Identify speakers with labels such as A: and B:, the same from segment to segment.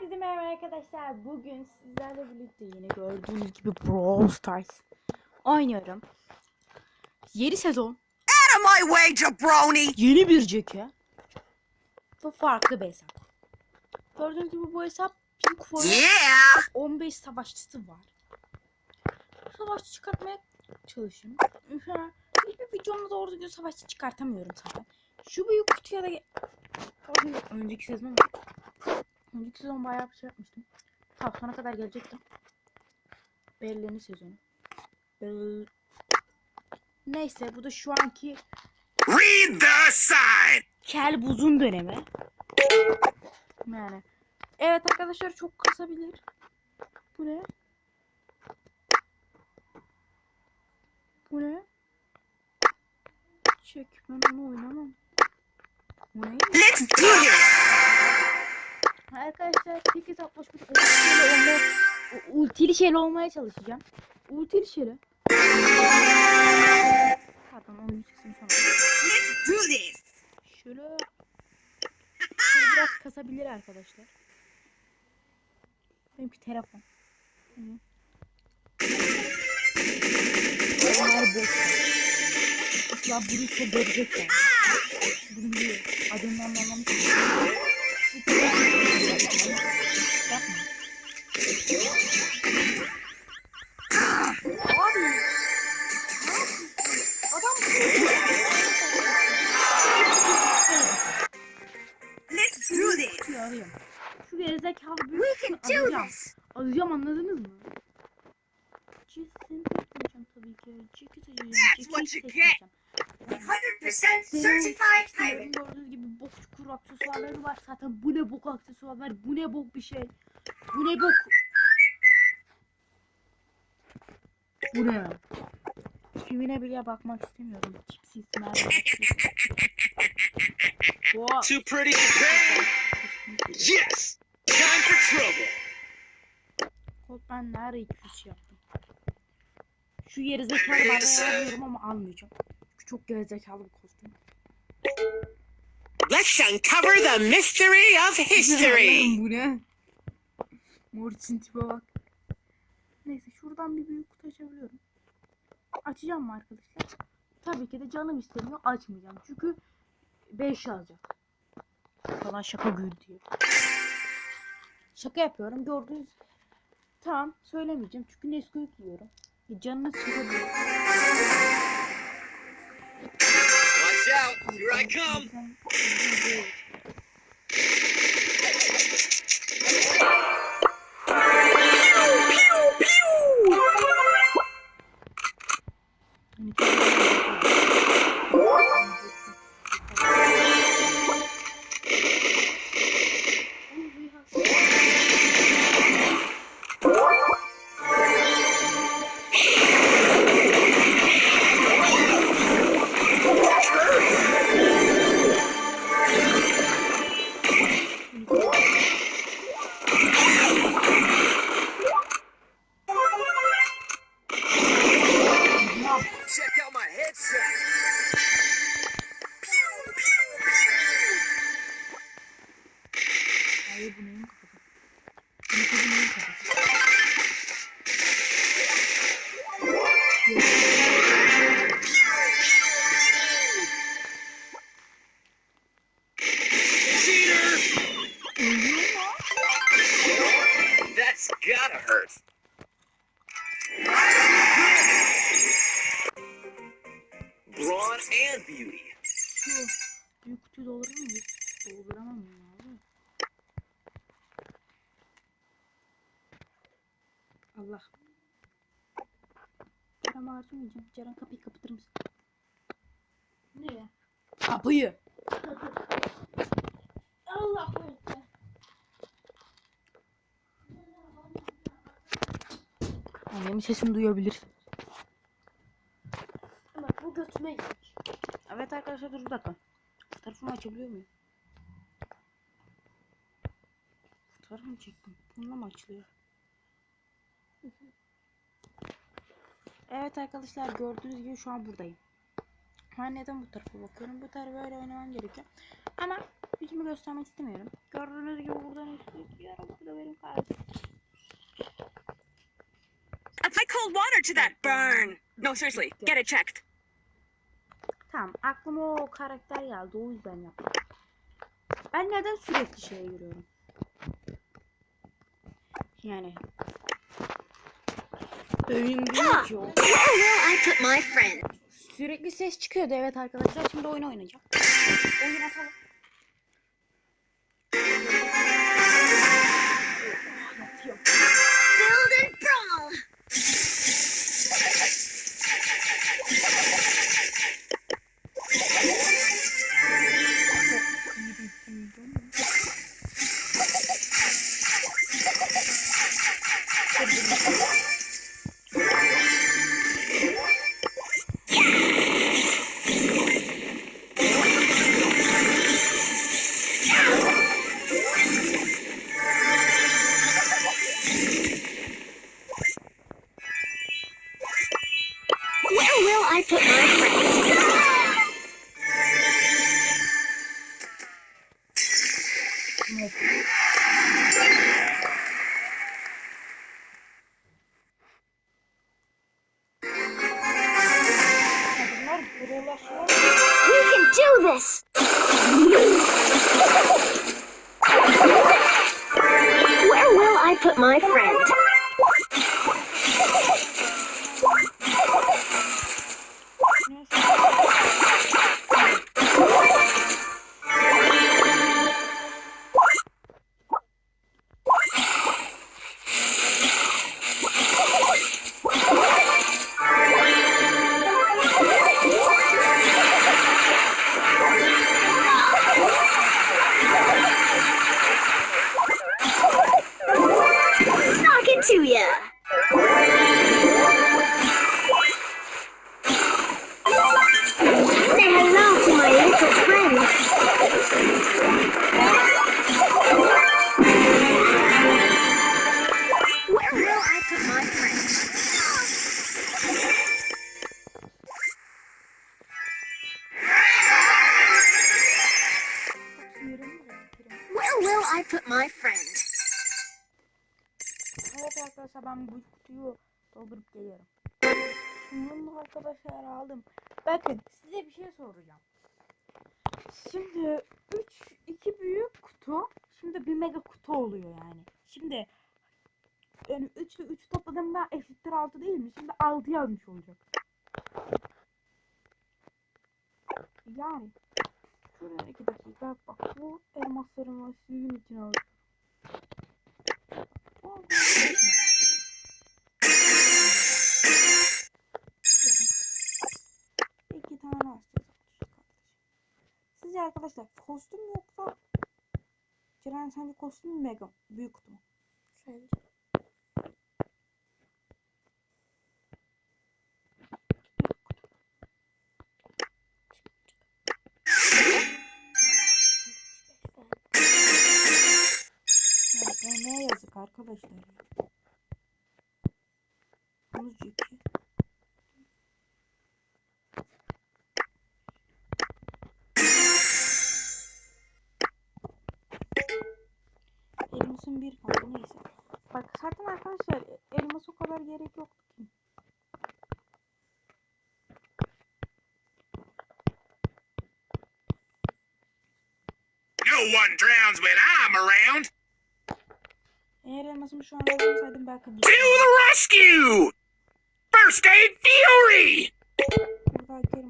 A: Herkese merhaba arkadaşlar. Bugün sizlerle birlikte yine gördüğünüz gibi Brawl Stars oynuyorum. Yeni sezon,
B: Out of my way, jabroni!
A: yeni bir ceke ve farklı bir hesap. Gördüğünüz gibi bu hesap Pink Forest
B: Yeah!
A: 15 savaşçısı var. Savaşçı çıkartmaya çalışıyorum. Hiçbir videomda doğru düzgün savaşçı çıkartamıyorum zaten. Şu büyük kutuya da... Önceki sezon Önceki sezon bayağı bir şey yapmıştım. Tamam sona kadar gelecektim. Belirleni sezonu. Bel- Neyse bu da şu anki
B: Read the sign!
A: kel buzun dönemi. Yani. Evet arkadaşlar çok kasabilir. Bu ne? Bu ne? Çek ben onu oynamam. Bu ne?
B: Let's do this!
A: Arkadaşlar 8 61 ultili olmaya, ultili şeyle olmaya çalışacağım. Ultili şeyle. Pardon oyun sesini sonra. Şöyle. Şöyle biraz kasabilir arkadaşlar. Benimki telefon. Hı. Asla bunu çok görecek yani. Bunu biliyor. Adından anlamış. Yapma. Abi. Adam
B: Let's do this!
A: Şu gerizekalı
B: We
A: büyük
B: can
A: şunu
B: do
A: alacağım.
B: this!
A: Alacağım anladınız mı? Cisim seçmeyeceğim tabii ki. Ciki seçeceğim.
B: That's
A: Ciki
B: what you
A: seçmeyeceğim.
B: 100% certified pirate!
A: gördüğünüz gibi bok çukur aksesuarları var zaten. Bu ne bok aksesuarlar, bu ne bok bir şey. Bu ne bok. Bu ne? Kimine bile bakmak istemiyorum. Tipsiz merhaba.
C: Too pretty to pay? Yes! Time for trouble!
A: Kod ben nerede 200 yaptım? Şu gerizekalı bana yazıyorum ama almayacağım. Çünkü çok gerizekalı bir kostüm.
B: Let's uncover the mystery of history!
A: bu ne? Mor için tipe bak. Neyse şuradan bir büyük kutu açabiliyorum. Açacağım mı arkadaşlar? Tabii ki de canım istemiyor açmayacağım. Çünkü 5 alacak. Falan şaka gül diye. Şaka yapıyorum gördüğünüz. Tamam söylemeyeceğim çünkü Nesquik yiyorum. Canınız çıkabilir.
C: Watch out! Here I come! That's gotta hurt. Brawn and beauty.
A: Şu büyük kutuyu doldurur muyuz? Dolduramam ya abi. Allah. Ceren harcamayacağım. Ceren kapıyı kapatır mısın? Nereye? Kapıyı. Allah. Annemin sesini duyabilir.
D: Bak bu götüme gitmiş.
A: Evet arkadaşlar dur bir dakika. Fotoğrafımı açabiliyor muyum? Fotoğrafımı çektim. Bununla mı açılıyor? Evet arkadaşlar gördüğünüz gibi şu an buradayım. Ben neden bu tarafa bakıyorum? Bu tarafa böyle oynamam gerekiyor. Ama yüzümü göstermek istemiyorum. Gördüğünüz gibi buradan istiyorum. Burada benim kardeşim.
B: Apply cold water to that burn. No, seriously, get it checked.
A: Tamam aklıma o karakter geldi o yüzden yaptım. Ben neden sürekli şeye giriyorum? Yani.
E: Put my friend?
A: Sürekli ses çıkıyordu evet arkadaşlar. Şimdi oyun oynayacağım. Oyun atalım.
E: We can do this. Where will I put my friend? Will I put my friend?
A: Evet arkadaşlar ben bu kutuyu doldurup geliyorum. Bunun arkadaşlar aldım. Bakın size bir şey soracağım. Şimdi 3 2 büyük kutu şimdi bir mega kutu oluyor yani. Şimdi yani 3 ile 3 topladığımda eşittir 6 değil mi? Şimdi 6 yazmış olacak. Yani şuraya 2 dakika bak bu elmaslarımı içine alıyorum. Aa, İki tane açacağız. Sizce arkadaşlar kostüm yoksa Ceren sence kostüm mü mega büyük kutu?
D: Sence?
A: Elmasın bir kaldı neyse. Bak zaten arkadaşlar elmas o kadar gerek yoktu ki.
C: No one drowns when I'm around.
A: Eğer elmasımı şu an alsaydım belki
C: To the rescue! First Aid Fury!
A: buradaki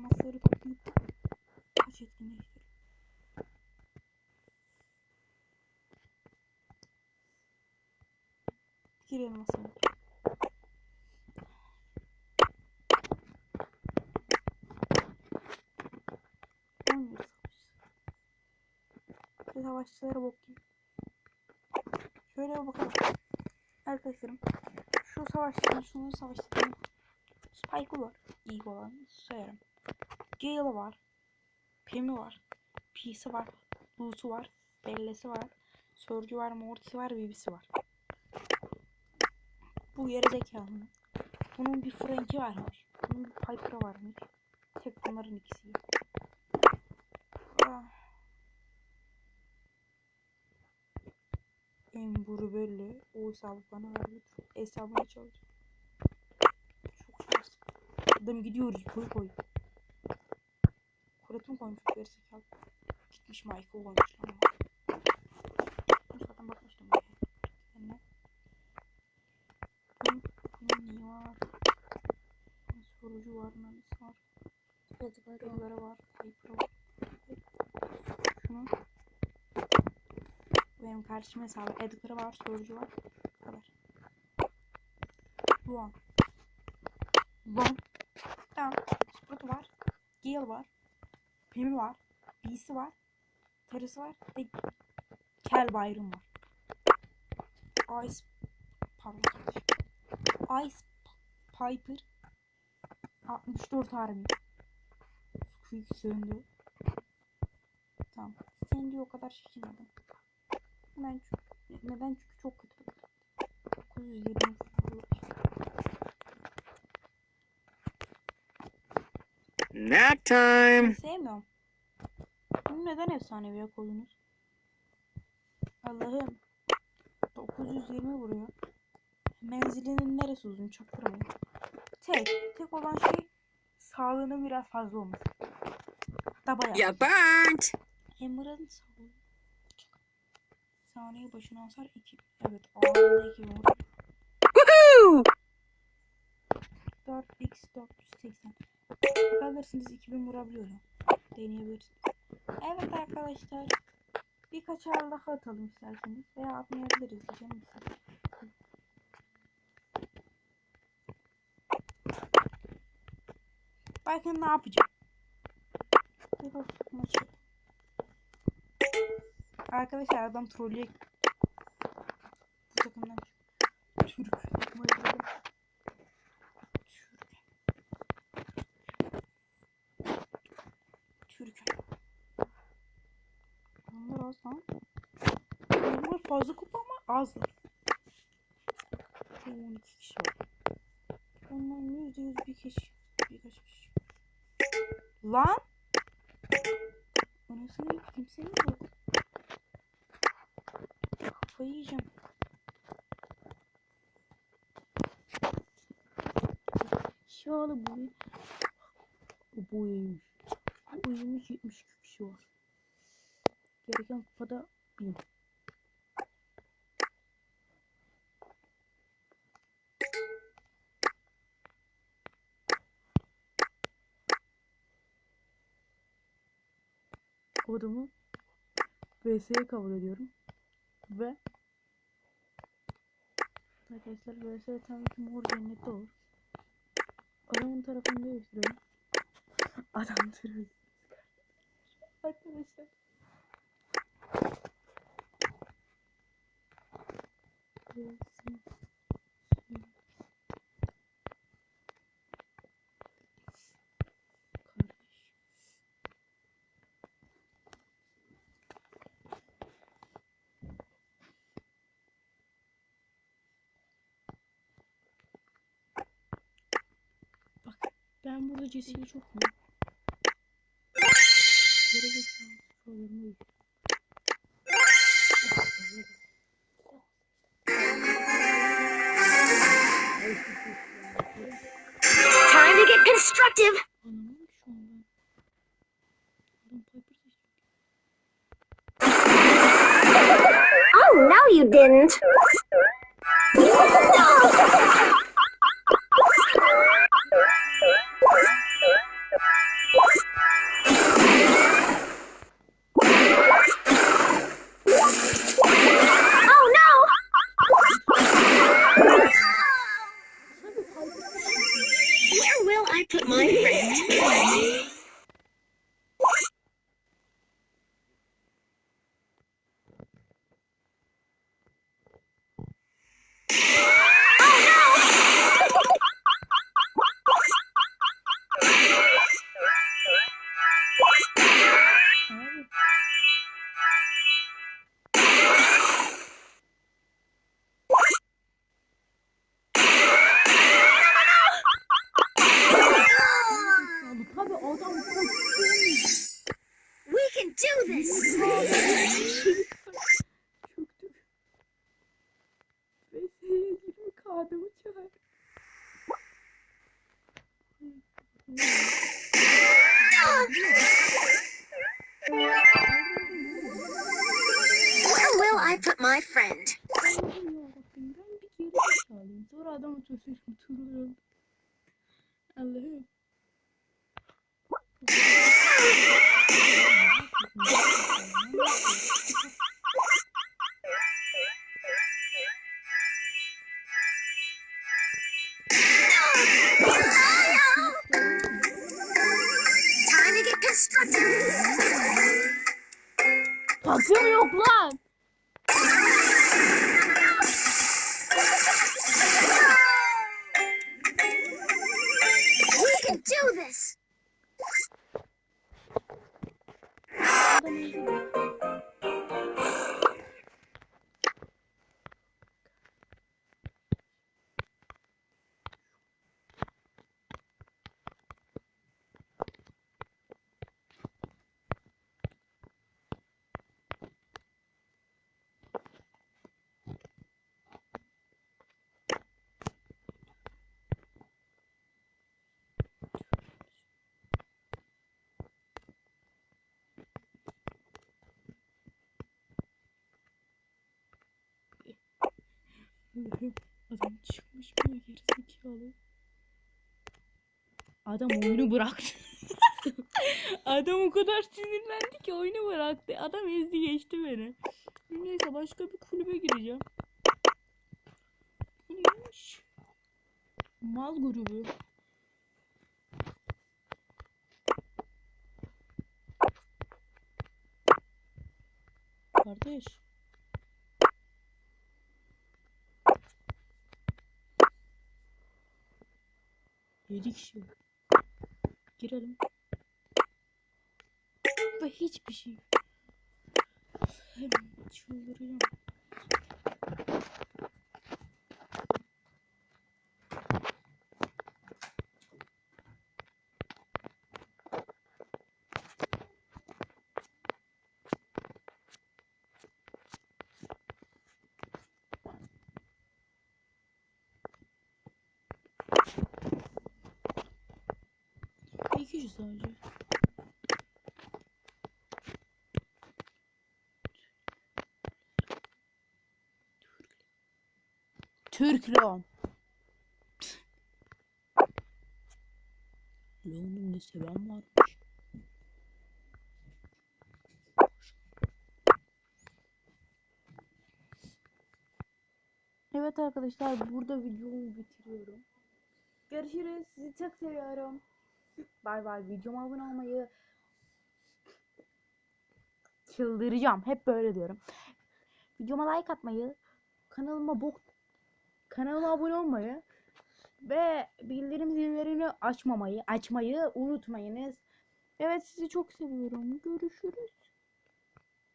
A: Savaş. Bir savaşçılara bakayım. Şöyle bir bakalım. Arkadaşlarım. Şu savaşçının, şunun savaşçının Spike'ı var. İyi olan sayarım. Gale'ı var. Pim'i var. Peace'i var. Loot'u var. Belle'si var. Surge'ü var. Mortis'i var. Bibis'i var. Bu yarı zekalının. Bunun bir Frank'i varmış. Bunun bir Piper'ı varmış. Tek bunların ikisi. Ah. Emburu belli. O hesabı bana verdi. Hesabını çalacak. Çok şans. Adam gidiyoruz koy koy. Kuratım koymuş gerizekalı. Gitmiş Michael koymuş lan. Ben Zaten bakmıştım buraya. Yani. Bunun, bunun neyi var? Sorucu var, mühendis var. Yazıları var. Şunu. Benim kardeşim hesabı. Edgar'ı var, sorucu var. Bu kadar. Luan. Luan. Tamam. Sprut var. Gale var. Pimi var. B'si var. Tarısı var. Ve Kel Byron var. Ice pardon. Ice Piper 64 harbi. Squeak söndü. Tamam. Sen diyor o kadar şaşırmadım. Neden çünkü, neden çünkü çok kötü bir karakter. 920 vurmuş.
C: Nap time.
A: Sevmiyorum. Bunu neden efsaneviye koydunuz? Allah'ım. 920 vuruyor. Menzilinin neresi uzun çaktırmayın. Tek. Tek olan şey sağlığının biraz fazla olması. Hatta bayağı.
B: You burnt.
A: Emerald'ın sağlığı. Saniye başına hasar 2. Evet ağırlığı 2 vuruyor.
B: Woohoo!
A: 4 x 480. Bakabilirsiniz 2000 vurabiliyorum. Deneyebilirsiniz. Evet arkadaşlar. Birkaç ağır daha atalım isterseniz. Veya atmayabiliriz. Canım ister. Bakın ne yapacağım. Arkadaşlar adam trollüyor. Bu takımdan. Türk. Türk. Onlar az lan. Onlar fazla kupa ama. Şu 12 kişi var. Ondan yüzde yüz bir kişi. Lan! Anasını. Kimse mi yok? Kafayı yiyeceğim. Şalı boyu. Bu boyaymış. Bu boyaymış 72 kişi var. Gereken kupada 1000. Kodumu VS'ye kabul ediyorum. Ve Arkadaşlar VS tabii ki mor cennette olur. Adamın tarafını değiştirelim. Adam türü. Arkadaşlar. VS. ben burada Jesse'yi çok mu? Gerizekalı sorunlu değil.
E: Time to get constructive.
A: Anlamadım şu an ben. Adam Piper seçti.
E: Oh, no, you didn't.
B: Put my friend?
E: My friend?
A: Ben bir geri alayım. Sonra adamı çözerim. Duruyorum. Allah'ım.
E: Time to get constructive.
A: Takım yok lan. Allah'ım adam çıkmış bir gerizekalı. Adam oyunu bıraktı. adam o kadar sinirlendi ki oyunu bıraktı. Adam ezdi geçti beni. Neyse başka bir kulübe gireceğim. Bu neymiş? Mal grubu. 7 kişi. Girelim. Ve hiçbir şey. Hem çıldıracağım. Kişi sadece. Türk lan. Leon'un ne seven varmış. Evet arkadaşlar burada videomu bitiriyorum. Görüşürüz. Sizi çok seviyorum. Bay bay. Videoma abone olmayı çıldıracağım. Hep böyle diyorum. Videoma like atmayı, kanalıma bok kanalıma abone olmayı ve bildirim zillerini açmamayı, açmayı unutmayınız. Evet sizi çok seviyorum. Görüşürüz.